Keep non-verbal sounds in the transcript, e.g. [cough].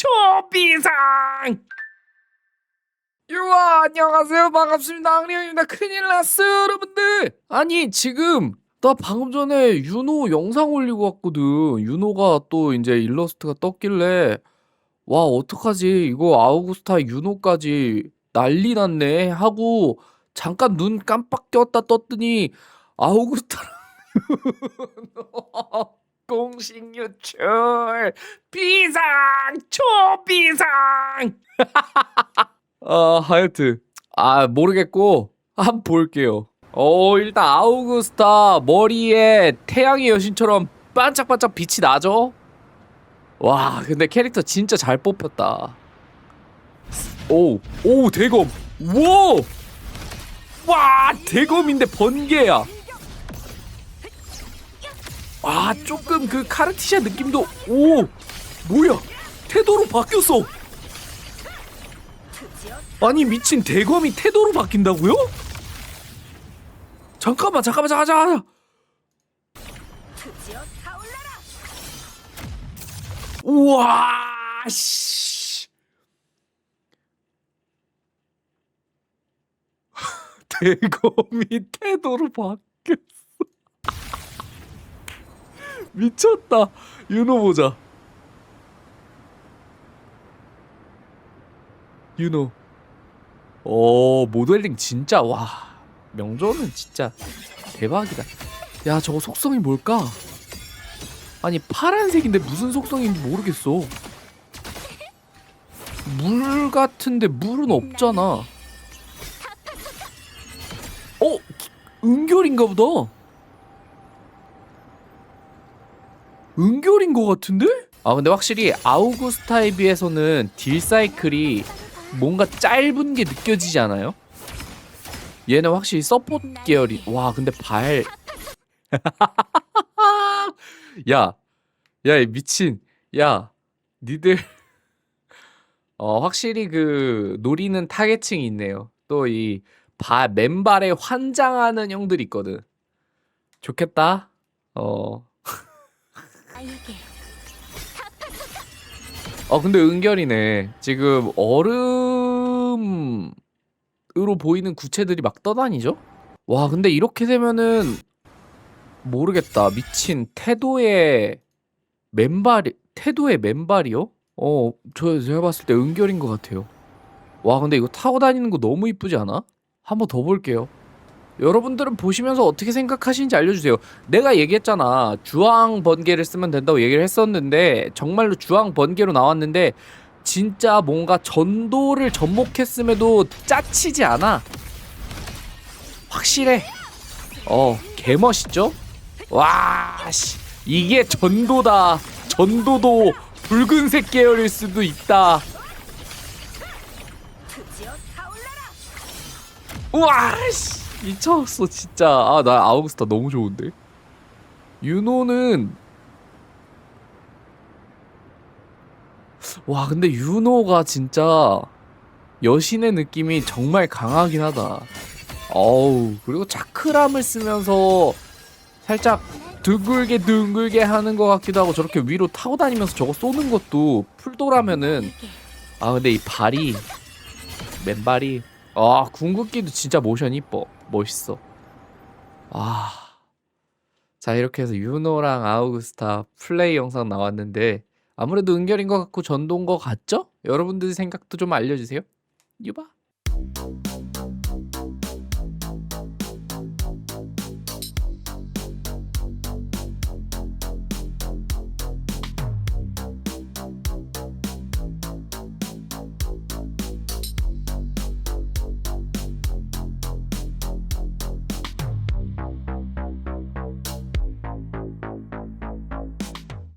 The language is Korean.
초비상! 유아 안녕하세요. 반갑습니다. 악리입니다. 큰일 났어요 여러분들. 아니 지금 나 방금 전에 윤호 영상 올리고 왔거든. 윤호가 또 이제 일러스트가 떴길래 와 어떡하지? 이거 아우구스타 윤호까지 난리 났네 하고 잠깐 눈 깜빡 꼈다 떴더니 아우구스타랑 [laughs] 공식 유출. 비상! 초비상! 아 [laughs] 하여튼. 아 모르겠고 한번 볼게요. 어 일단 아우구스타 머리에 태양의 여신처럼 반짝반짝 빛이 나죠? 와 근데 캐릭터 진짜 잘 뽑혔다. 오오 대검. 와 와 대검인데 번개야 아 조금 그 카르티샤 느낌도 오! 뭐야? 태도로 바뀌었어. 아니 미친 대검이 태도로 바뀐다고요? 잠깐만 잠깐만 잠깐만. 우와 씨. [laughs] 대검이 태도로 바뀌었어 미쳤다. 윤호 보자. 윤호. 오 모델링 진짜 와. 명조는 진짜 대박이다. 야 저거 속성이 뭘까? 아니 파란색인데 무슨 속성인지 모르겠어. 물 같은데 물은 없잖아. 어 은결인가 보다 은결인 것 같은데? 아 근데 확실히 아우구스타에 비해서는 딜 사이클이 뭔가 짧은 게 느껴지지 않아요? 얘는 확실히 서포트 계열이 와 근데 발 [laughs] 야, 야, 이 미친, 야, 니들, 어, 확실히 그, 노리는 타겟층이 있네요. 또 이, 바, 맨발에 환장하는 형들이 있거든. 좋겠다. 어, 어, 근데 은결이네. 지금 얼음으로 보이는 구체들이 막 떠다니죠? 와, 근데 이렇게 되면은, 모르겠다. 미친 태도의 맨발이 태도의 맨발이요? 어, 저 제가 봤을 때 은결인 것 같아요. 와, 근데 이거 타고 다니는 거 너무 이쁘지 않아? 한번 더 볼게요. 여러분들은 보시면서 어떻게 생각하시는지 알려주세요. 내가 얘기했잖아. 주황 번개를 쓰면 된다고 얘기를 했었는데 정말로 주황 번개로 나왔는데 진짜 뭔가 전도를 접목했음에도 짜치지 않아. 확실해. 어, 개멋있죠? 와, 씨. 이게 전도다. 전도도 붉은색 계열일 수도 있다. 우와, 씨. 미쳤어, 진짜. 아, 나 아우구스타 너무 좋은데. 윤호는 와, 근데 윤호가 진짜 여신의 느낌이 정말 강하긴 하다. 어우, 그리고 차크람을 쓰면서 살짝 둥글게 둥글게 하는 것 같기도 하고 저렇게 위로 타고 다니면서 저거 쏘는 것도 풀도라면은 아 근데 이 발이 맨발이 아 궁극기도 진짜 모션 이뻐 멋있어. 아 자 이렇게 해서 유노랑 아우구스타 플레이 영상 나왔는데 아무래도 은결인 것 같고 전도인 것 같죠? 여러분들 생각도 좀 알려주세요. 유바